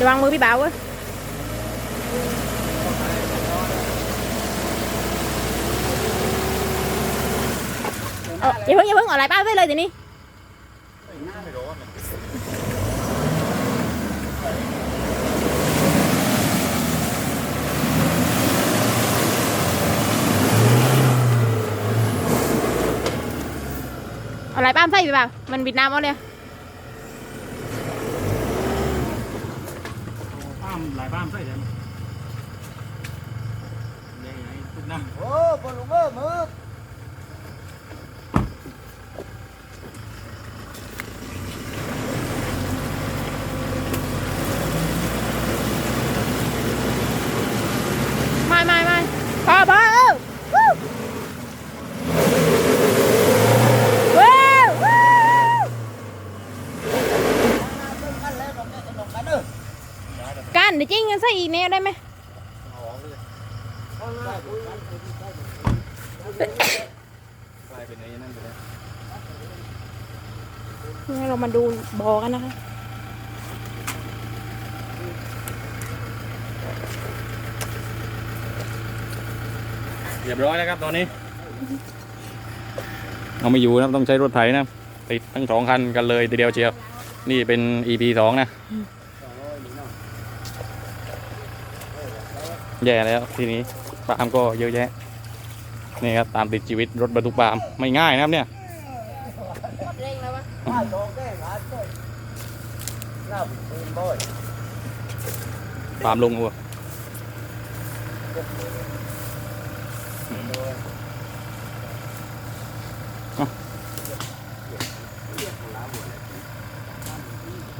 ระวังมือพี่บ่าวเว้ยเอาอย่าเพิ่งอย่าเพิ่งออะไรป้าไว้เลยเดี๋ยวนี้ออะไรป้ามใส่พี่บ่ามันบิดน้ำเอาเลย ป้ามหลายป้ามใส่เลยยังไงทุกน้โอ้บอลลูกเอ้ยมือไม่ไม่ไม่พอพอเออวู้ว้าวว้าวกันแล้วตรงนี้ตรงกันเด้อ กันเดี๋ยวจริงกันใส่อีกแนวได้ไหมนไอ้นั่เรามาดูบอกันนะคะเรียบร้อยแล้วครับตอนนี้ เอาไม่อยู่นะต้องใช้รถไถนะติดทั้งสองคันกันเลยทีเดียวเชียว นี่เป็น EP สองนะ แย่แล้วทีนี้ปาล์มก็เยอะแยะนี่ครับตามติดชีวิตรถบรรทุกปาล์มไม่ง่ายนะครับเนี่ยเร่งแล้ววะว่าโตแก่ร้านก็เล่าเป็นบ่อยปาล์มลงหัว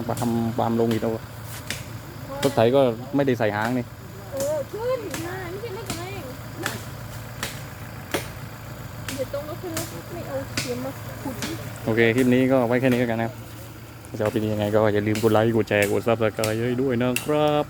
ปาล์มปาล์มลงอีกแล้วรถไถก็ไม่ได้ใส่หางนี่ เออขึ้นนะไม่ใช่ไม่กันเองเดี๋ยวตรงก็ขึ้นแล้ว ไม่เอาเสียมมาขุดโอเค คลิปนี้ก็ไว้แค่นี้แล้วกันนะครับ จะเอาเป็นยังไงก็อย่าลืมกดไลค์ กดแชร์ กดซับสไครต์ให้ด้วยนะครับ